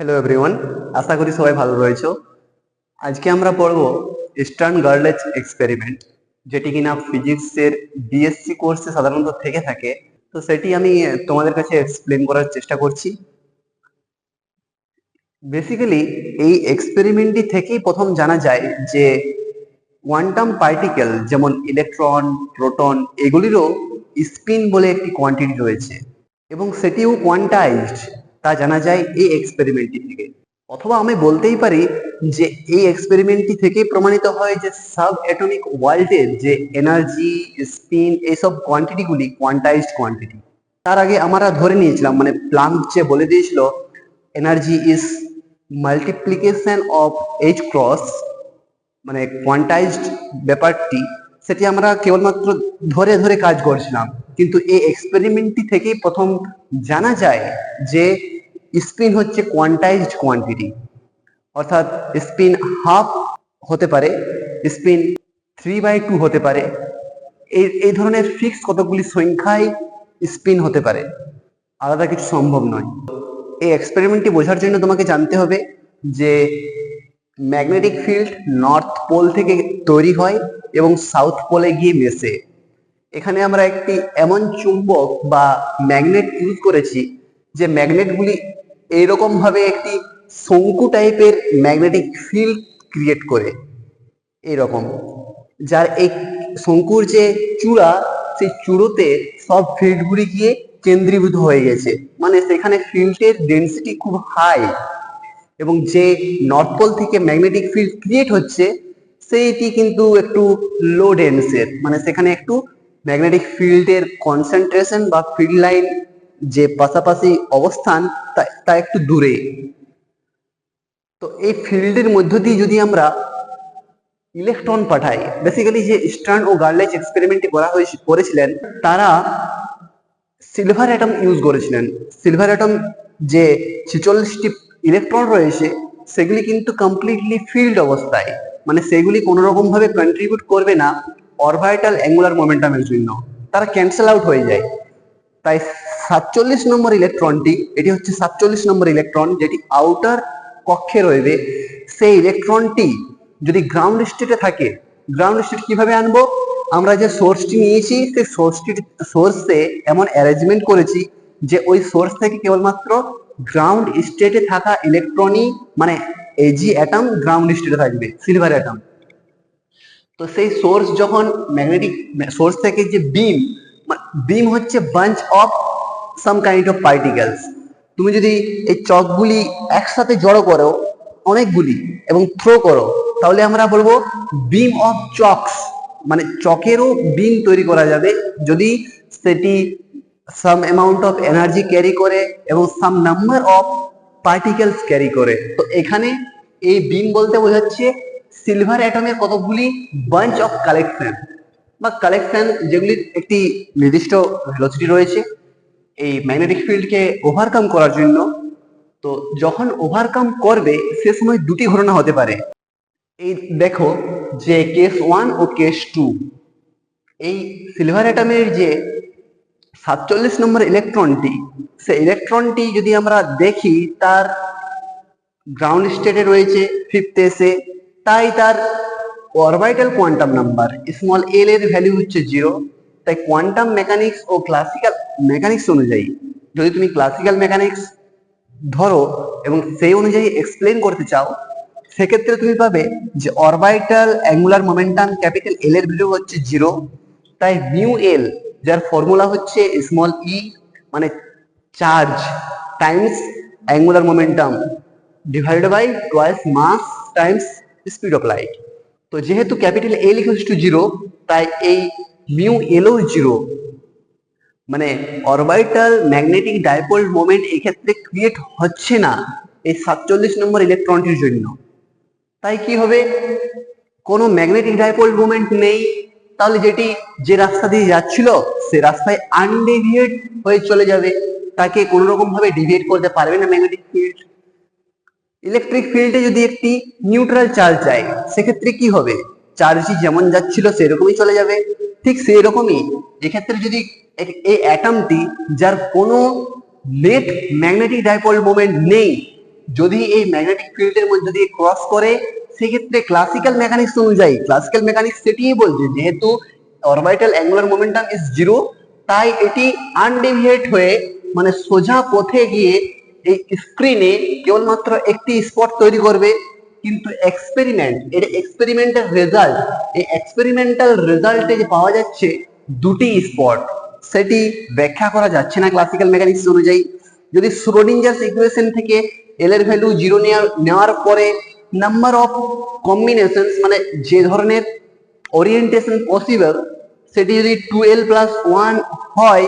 Hello everyone আশা করি সবাই ভালো রয়েছো। আজকে আমরা পড়ব ইস্টার্ন গার্লেজ এক্সপেরিমেন্ট যেটি কিনা ফিজিক্সের বিএসসি কোর্সে সাধারণত থেকে থাকে। তো সেটি আমি তোমাদের কাছে এক্সপ্লেন করার চেষ্টা করছি। বেসিক্যালি এই এক্সপেরিমেন্টটি থেকেই প্রথম জানা যায় যে কোয়ান্টাম পার্টিকেল যেমন ইলেকট্রন প্রোটন এগুলিরও স্পিন বলে একটি কোয়ান্টিটি রয়েছে। এবং সেটিও কোয়ান্টাইজড তা জানা যায় এই এক্সপেরিমেন্টটি থেকে। অথবা আমি বলতেই পারি যে এই এক্সপেরিমেন্টটি থেকে প্রমাণিত হয় যে সাব অ্যাটমিক ওয়ার্ল্ডের যে এনার্জি স্পিন এইসব কোয়ান্টিটিগুলি কোয়ান্টাইজড কোয়ান্টিটি তার আগে আমরা ধরে নিয়েছিলাম মানে প্লাঙ্ক যে বলে দিয়েছিল energy is multiplication of H cross মানে কোয়ান্টাইজড ব্যাপারটি, সেটি আমরা কেবলমাত্র ধরে ধরে কাজ করছিলাম। কিন্তু এই এক্সপেরিমেন্টটি থেকেই প্রথম জানা যায় যে স্পিন হচ্ছে কোয়ান্টাইজড কোয়ান্টিটি অর্থাৎ স্পিন হাফ হতে পারে, স্পিন থ্রি বাই টু হতে পারে, এই এই ধরনের ফিক্স কতগুলি সংখ্যায় স্পিন হতে পারে, আলাদা কিছু সম্ভব নয়। এই এক্সপেরিমেন্টটি বোঝার জন্য তোমাকে জানতে হবে যে ম্যাগনেটিক ফিল্ড নর্থ পোল থেকে তৈরি হয় এবং সাউথ পোলে গিয়ে মেশে। এখানে আমরা একটি এমন চুম্বক বা ম্যাগনেট ইউজ করেছি যে ম্যাগনেটগুলি এইরকম ভাবে একটি শঙ্কু টাইপের ম্যাগনেটিক ফিল্ড ক্রিয়েট করে এরকম, যার এই শঙ্কুর যে চূড়া, সেই চূড়োতে সব ফিল্ডগুলি গিয়ে কেন্দ্রীভূত হয়ে গেছে। মানে সেখানে ফিল্ডের ডেন্সিটি খুব হাই এবং যে নর্থ পোল থেকে ম্যাগনেটিক ফিল্ড ক্রিয়েট হচ্ছে, সেইটি কিন্তু একটু লো ডেন্সের মানে সেখানে একটু ম্যাগনেটিক ফিল্ডের কনসেন্ট্রেশন বা ফিল্ড লাইন যে পাশাপাশি অবস্থান তা একটু দূরে। তো এই ফিল্ডের মধ্য দিয়ে যদি আমরা ইলেকট্রন পাঠাই বেসিক্যালি যে স্টার্ন ও গার্লেজ এক্সপেরিমেন্টটি করা হয়েছে, করেছিলেন, তারা সিলভার অ্যাটম ইউজ করেছিলেন। সিলভার অ্যাটম যে ছেচল্লিশটি ইলেকট্রন রয়েছে, সেগুলি কিন্তু কমপ্লিটলি ফিল্ড অবস্থায়। মানে সেগুলি কোনো রকম ভাবে কন্ট্রিবিউট করবে না অরভাইটাল অ্যাঙ্গুলার মোমেন্টামের জন্য। তারা ক্যান্সেল আউট হয়ে যায়। তাই সাতচল্লিশ নম্বর ইলেকট্রনটি, এটি হচ্ছে সাতচল্লিশ নম্বর ইলেকট্রন, যেটি আউটার কক্ষে রয়েছে। সেই ইলেকট্রনটি যদি গ্রাউন্ড স্টেটে থাকে গ্রাউন্ড স্টেট কীভাবে আনব? আমরা যে সোর্সটি নিয়েছি, সেই সোর্সটি সোর্সে এমন অ্যারেঞ্জমেন্ট করেছি যে ওই সোর্স থেকে কেবলমাত্র গ্রাউন্ড স্টেটে থাকা ইলেকট্রনই মানে এজি অ্যাটম গ্রাউন্ড স্টেটে থাকবে সিলভার অ্যাটম তো সেই সোর্স যখন ম্যাগনেটিক সোর্স থেকে যে বিম বিম হচ্ছে bunch of some kind of particles তুমি যদি এই চকগুলি একসাথে জড়ো করো অনেকগুলি এবং থ্রো করো, তাহলে আমরা বলব বিম অফ চকস মানে চকেরও বিম তৈরি করা যাবে যদি সেটি some amount of energy carry করে এবং some number of particles carry করে। তো এখানে এই বিম বলতে বোঝাচ্ছে সিলভার অ্যাটমের কতগুলি বাঞ্চ অফ কালেকশন বা কালেকশন যেগুলির একটি নির্দিষ্ট ভেলোসিটি রয়েছে এই ম্যাগনেটিক ফিল্ডকে ওভারকাম করার জন্য, তো যখন ওভারকাম করবে, সে সময় দুটি ঘটনা হতে পারে। এই দেখো যে কেস ওয়ান ও কেস টু এই সিলভার অ্যাটামের যে সাতচল্লিশ নম্বর ইলেকট্রনটি সে ইলেকট্রনটি যদি আমরা দেখি, তার গ্রাউন্ড স্টেটে রয়েছে ফিফথ এসে তাই তার orbital quantum number small L এর ভ্যালু হচ্ছে জিরো তাই কোয়ান্টাম মেকানিক্স ও ক্লাসিক্যাল মেকানিক্স অনুযায়ী, যদি তুমি ক্লাসিক্যাল মেকানিক্স ধরো এবং সেই অনুযায়ী এক্সপ্লেন করতে চাও, সেক্ষেত্রে তুমি পাবে যে orbital angular momentum capital L এর ভ্যালু হচ্ছে জিরো তাই মিউ এল যার ফর্মুলা হচ্ছে স্মল ই মানে charge times angular momentum divided by twice mass times speed of light তো যেহেতু capital L equals to zero তাই এই মিউ এলও জিরো মানে অরবাইটাল ম্যাগনেটিক ডাইপোল মোমেন্ট এক্ষেত্রে ক্রিয়েট হচ্ছে না। এই সাতচল্লিশ নম্বর ইলেকট্রনটির জন্য। তাই কি হবে? কোনো ম্যাগনেটিক ডাইপোল মোমেন্ট নেই। তাহলে যেটি যে রাস্তা দিয়ে যাচ্ছিল, সে রাস্তায় আনডিভিয়েট হয়ে চলে যাবে। তাকে কোনো রকম ভাবে ডিভিয়েট করতে পারবে না ম্যাগনেটিক ফিল্ড ইলেকট্রিক ফিল্ডে যদি একটি নিউট্রাল চার্জ যায়, সেক্ষেত্রে কি হবে? চার্জটি যেমন যাচ্ছিল সেরকমই চলে যাবে। ঠিক সেই রকমই এক্ষেত্রে যদি এই অ্যাটমটি যার কোনো নেট ম্যাগনেটিক ডাইপোল মোমেন্ট নেই, যদি এই ম্যাগনেটিক ফিল্ডের মধ্যে দিয়ে ক্রস করে, সেক্ষেত্রে ক্লাসিক্যাল মেকানিক্স অনুযায়ী ক্লাসিক্যাল মেকানিক্স সেটিই বলছে, যেহেতু orbital angular momentum is zero তাই এটি আনডিভিয়েট হয়ে মানে সোজা পথে গিয়ে এই স্ক্রিনে কেবলমাত্র একটি স্পট তৈরি করবে। কিন্তু এক্সপেরিমেন্ট এটা এক্সপেরিমেন্টাল রেজাল্ট এই এক্সপেরিমেন্টাল রেজাল্টে যে পাওয়া যাচ্ছে দুটি স্পট সেটি ব্যাখ্যা করা যাচ্ছে না ক্লাসিক্যাল মেকানিক্স অনুযায়ী। যদি শ্রোডিঞ্জার্স ইকুয়েশন থেকে এল এর ভ্যালু জিরো নেওয়ার পরে নাম্বার অফ কম্বিনেশন মানে যে ধরনের ওরিয়েন্টেশন পসিবল সেটি যদি টুয়েলভ প্লাস ওয়ান হয়,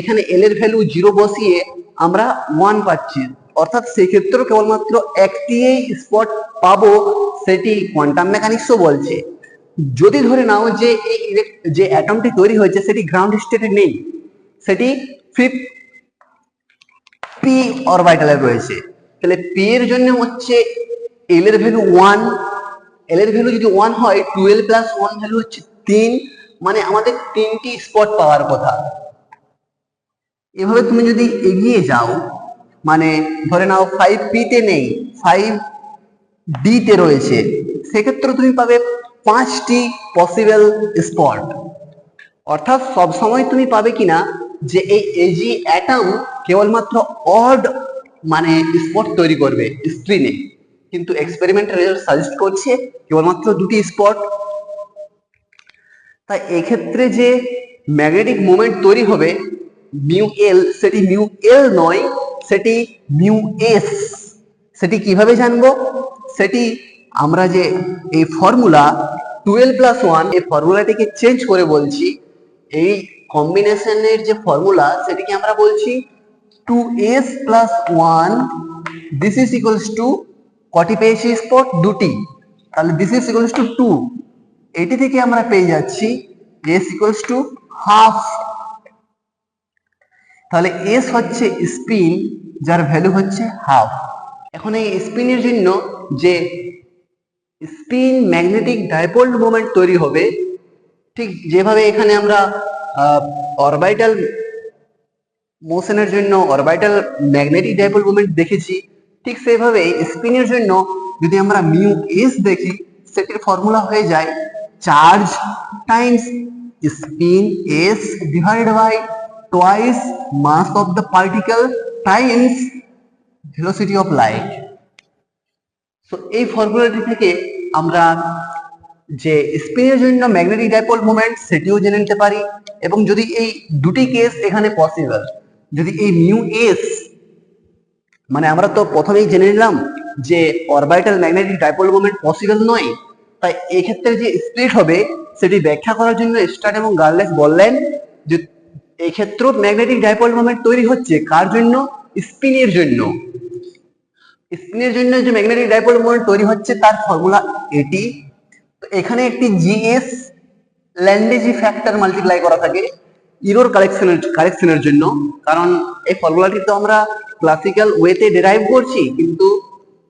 এখানে এল এর ভ্যালু জিরো বসিয়ে আমরা ওয়ান পাচ্ছি। অর্থাৎ সেক্ষেত্রেও কেবলমাত্র একটি স্পট পাবো সেটি কোয়ান্টাম মেকানিক্সও বলছে। যদি ধরে নাও যে এই যে অ্যাটমটি তৈরি হয়েছে সেটি গ্রাউন্ড স্টেটে নেই, সেটি ফিফথ পি অরবিটালে রয়েছে। তাহলে পি এর জন্য হচ্ছে এল এর ভ্যালু ওয়ান এল এর ভ্যালু যদি ওয়ান হয় টুয়েলভ প্লাস ওয়ান ভ্যালু হচ্ছে তিন মানে আমাদের তিনটি স্পট পাওয়ার কথা। এভাবে তুমি যদি এগিয়ে যাও মানে ধরে নাও ফাইভ পি তে নেই ফাইভ ডি তে রয়েছে। সেক্ষেত্রে তুমি পাবে পাঁচটি পসিবল স্পট অর্থাৎ সব সময় তুমি পাবে কিনা যে এই এজি অ্যাটম কেবলমাত্র অড মানে স্পট তৈরি করবে স্ক্রিনে কিন্তু এক্সপেরিমেন্টাল রেজাল্ট সাজেস্ট করছে কেবলমাত্র দুটি স্পট তাই এক্ষেত্রে যে ম্যাগনেটিক মোমেন্ট তৈরি হবে মিউ এল সেটি মিউ এল নয় সেটি মিউ এস সেটি কীভাবে জানব? সেটি আমরা যে এই ফর্মুলা টুয়েলভ প্লাস ওয়ান এই ফর্মুলাটিকে চেঞ্জ করে বলছি, এই কম্বিনেশনের যে ফর্মুলা সেটিকে আমরা বলছি two S plus one this is equals to কটি পেয়েছি স্পট দুটি। তাহলে this is equals to two এটি থেকে আমরা পেয়ে যাচ্ছি এস ইকুয়ালস টু হাফ তাহলে এস হচ্ছে স্পিন যার ভ্যালু হচ্ছে হাফ এখন এই স্পিনের জন্য যে স্পিন ম্যাগনেটিক ডাইপোল মোমেন্ট তৈরি হবে, ঠিক যেভাবে এখানে আমরা অরবাইটাল মোশনের জন্য অরবাইটাল ম্যাগনেটিক ডাইপোল মোমেন্ট দেখেছি, ঠিক সেভাবে স্পিনের জন্য যদি আমরা মিউ এস দেখি, সেটির ফর্মুলা হয়ে যায় charge times spin S divide by twice mass of the particle times velocity of light so এই ফর্মুলাটি থেকে আমরা যে স্পিনের জন্য ম্যাগনেটিক ডাইপোল মোমেন্ট সেটিও জেনে নিতে পারি এবং যদি এই দুটি কেস এখানে পসিবল যদি এই মিউ এস মানে আমরা তো প্রথমেই জেনে নিলাম যে orbital magnetic dipole moment possible নয়, তাই এই ক্ষেত্রে যে স্প্লিট হবে সেটি ব্যাখ্যা করার জন্য স্টার্ট এবং গার্লেস বললেন যে এই ক্ষেত্রেও ম্যাগনেটিক ডাইপোল মোমেন্ট তৈরি হচ্ছে কার জন্য? স্পিনের জন্য। স্পিনের জন্য যে ম্যাগনেটিক ডাইপোল মোমেন্ট তৈরি হচ্ছে তার ফর্মুলা এটি। এখানে একটি জিএস ল্যান্ডেজি ফ্যাক্টর মাল্টিপ্লাই করা থাকে ইরোর কালেকশনের কারেকশনের জন্য। কারণ এই ফর্মুলাটি তো আমরা ক্লাসিক্যাল ওয়েতে ডেরাইভ করছি, কিন্তু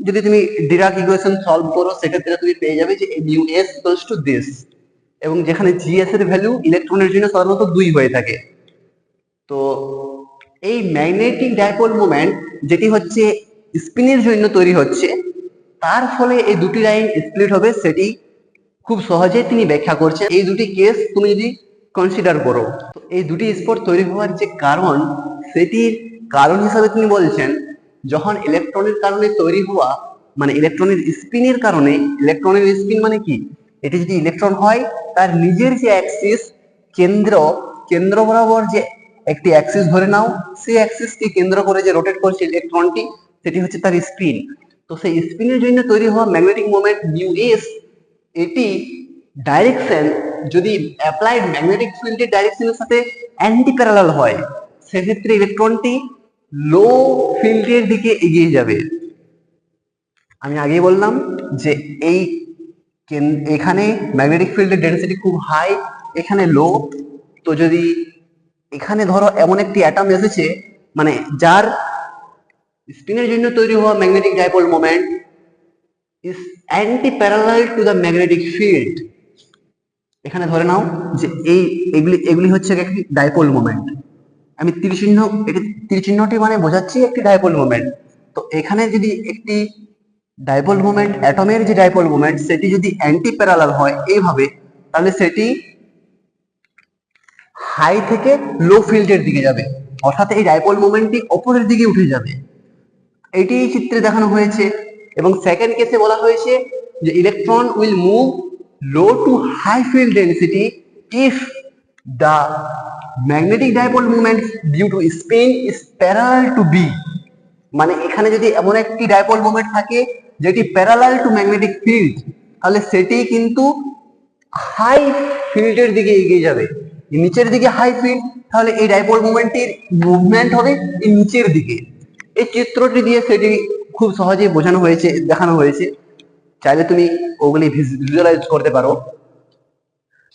যদি তুমি ডিরাক ইকুয়েশন সলভ করো, সেক্ষেত্রে তুমি পেয়ে যাবে যে mu S equals to this এবং যেখানে জিএস এর ভ্যালু ইলেকট্রনের জন্য সাধারণত দুই হয়ে থাকে। তো এই ম্যাগনেটিক ডাইপোল মোমেন্ট যেটি হচ্ছে স্পিনের জন্য তৈরি হচ্ছে, তার ফলে এই দুটি লাইন স্প্লিট হবে, সেটি খুব সহজে তিনি ব্যাখ্যা করছেন। এই দুটি কেস তুমি যদি কনসিডার করো, তো এই দুটি স্পট তৈরি হওয়ার যে কারণ, সেটির কারণ হিসাবে তিনি বলছেন, যখন ইলেকট্রনের কারণে তৈরি হওয়া মানে ইলেকট্রনের স্পিনের কারণে ইলেকট্রনের স্পিন মানে কি? এটি যদি ইলেকট্রন হয়, তার নিজের যে অ্যাক্সিস কেন্দ্র কেন্দ্র বরাবর যে একটি অ্যাক্সিস ধরে নাও। সেই অ্যাক্সিসকে কেন্দ্র করে যে রোটেট করছে ইলেকট্রনটি সেটি হচ্ছে তার স্পিন তো সেই স্পিনের জন্য তৈরি হওয়া ম্যাগনেটিক মোমেন্ট মিউ এস এটি ডাইরেকশন যদি অ্যাপ্লাইড ম্যাগনেটিক ফিল্ডের ডাইরেকশনের সাথে অ্যান্টি প্যারালাল হয়, সেক্ষেত্রে ইলেকট্রনটি লো ফিল্ডের দিকে এগিয়ে যাবে। আমি আগেই বললাম যে এই এখানে ম্যাগনেটিক ফিল্ডের ডেন্সিটি খুব হাই এখানে লো তো যদি এখানে ধরো এমন একটি অ্যাটম এসেছে মানে যার স্পিনের জন্য তৈরি হওয়া magnetic dipole moment is anti parallel to the magnetic field এখানে ধরে নাও যে এই, এগুলি এগুলি হচ্ছে একটি ডাইপোল মোমেন্ট আমি তীর চিহ্ন এটি তীর চিহ্নটি মানে বোঝাচ্ছি একটি ডাইপোল মোমেন্ট তো এখানে যদি একটি ডাইপোল মোমেন্ট অ্যাটমের যে ডাইপোল মোমেন্ট সেটি যদি অ্যান্টি প্যারালাল হয় এইভাবে, তাহলে সেটি হাই থেকে লো ফিল্ডের দিকে যাবে। অর্থাৎ এই ডাইপোল মোমেন্টটি অপরের দিকে উঠে যাবে। এটি এই চিত্রে দেখানো হয়েছে। এবং সেকেন্ড কেসে বলা হয়েছে যে electron will move low to high field density if the magnetic dipole movement due to spin is parallel to B মানে এখানে যদি এমন একটি ডাইপোল মোমেন্ট থাকে যেটি প্যারালাল টু ম্যাগনেটিক ফিল্ড তাহলে সেটি কিন্তু হাই ফিল্ডের দিকে এগিয়ে যাবে। নিচের দিকে হাই ফিল্ড তাহলে এই ডাইপোল মুভমেন্টটির মুভমেন্ট হবে এই নিচের দিকে। এই চিত্রটি দিয়ে সেটি খুব সহজেই বোঝানো হয়েছে, দেখানো হয়েছে। চাইলে তুমি ওগুলি ভিজুয়ালাইজ করতে পারো।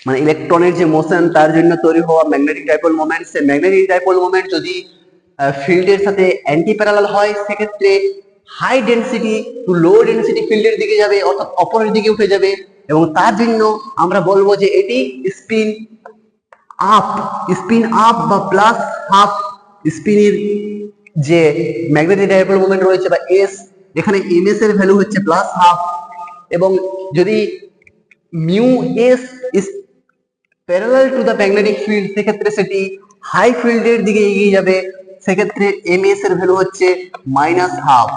মানে ইলেকট্রনের যে মোশন তার জন্য তৈরি হওয়া ম্যাগনেটিক ডাইপোল মোমেন্ট সে ম্যাগনেটিক ডাইপোল মোমেন্ট যদি ফিল্ডের সাথে অ্যান্টি প্যারালাল হয়, সেক্ষেত্রে high density to low density ফিল্ডের দিকে যাবে, অর্থাৎ অপরের দিকে উঠে যাবে। এবং তার জন্য আমরা বলব যে এটি স্পিন আপ স্পিন আপ বা প্লাস হাফ স্পিনের যে ম্যাগনেটিক ডাইপোল মোমেন্ট রয়েছে বা এস এখানে এমএস এর ভ্যালু হচ্ছে প্লাস হাফ এবং যদি mu S is parallel to the magnetic field সেক্ষেত্রে সেটি হাই ফিল্ডের দিকে এগিয়ে যাবে, সেক্ষেত্রে এমএস এর ভ্যালু হচ্ছে মাইনাস হাফ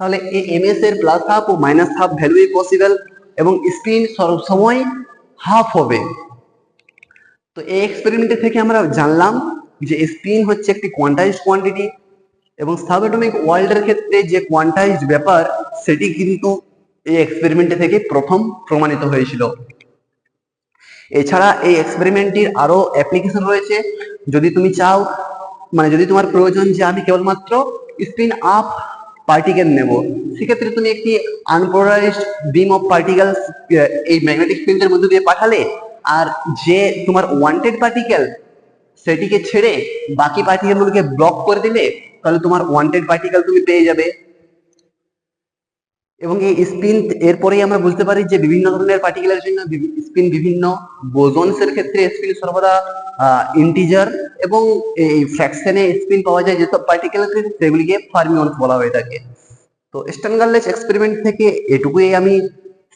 তাহলে এই এমএস এর প্লাস হাফ ও মাইনাস হাফ ভ্যালুই পসিবল এবং স্পিন সময় হাফ হবে। তো এই এক্সপেরিমেন্ট থেকে আমরা জানলাম যে স্পিন হচ্ছে একটি কোয়ান্টাইজড কোয়ান্টিটি এবং সাবঅ্যাটমিক ওয়ার্ল্ডের ক্ষেত্রে যে কোয়ান্টাইজড ব্যাপার, সেটি কিন্তু এই এক্সপেরিমেন্ট থেকে প্রথম প্রমাণিত হয়েছিল। এছাড়া এই এক্সপেরিমেন্টটির আরও অ্যাপ্লিকেশন রয়েছে। যদি তুমি চাও মানে যদি তোমার প্রয়োজন যে আমি কেবলমাত্র স্পিন আপ পার্টিকেল নেব, সেক্ষেত্রে তুমি একটি আনপোলারাইজড বিম অফ পার্টিকেলস এই ম্যাগনেটিক ফিল্ডের মধ্যে দিয়ে পাঠালে আর যে তোমার ওয়ান্টেড পার্টিকেল সেটিকে ছেড়ে বাকি পার্টিকেলগুলোকে ব্লক করে দিলে, তাহলে তোমার ওয়ান্টেড পার্টিকেল তুমি পেয়ে যাবে। এবং এই স্পিন এরপরেই আমরা বুঝতে পারি যে বিভিন্ন ধরনের পার্টিকেলের জন্য স্পিন বিভিন্ন বোজনস এর ক্ষেত্রে স্পিন সর্বদা ইন্টিজার এবং এই ফ্র্যাকশনে স্পিন পাওয়া যায় যেসব পার্টিকেল সেগুলিকে ফার্মিয়ন্স বলা হয়ে থাকে। তো স্টানগার্লেস এক্সপেরিমেন্ট থেকে এটুকুই আমি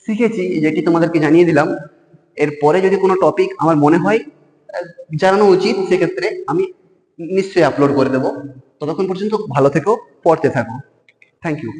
শিখেছি, যেটি তোমাদেরকে জানিয়ে দিলাম। এরপরে যদি কোনো টপিক আমার মনে হয় জানানো উচিত, সেক্ষেত্রে আমি নিশ্চয়ই আপলোড করে দেবো। ততক্ষণ পর্যন্ত ভালো থেকো, পড়তে থাকো। Thank you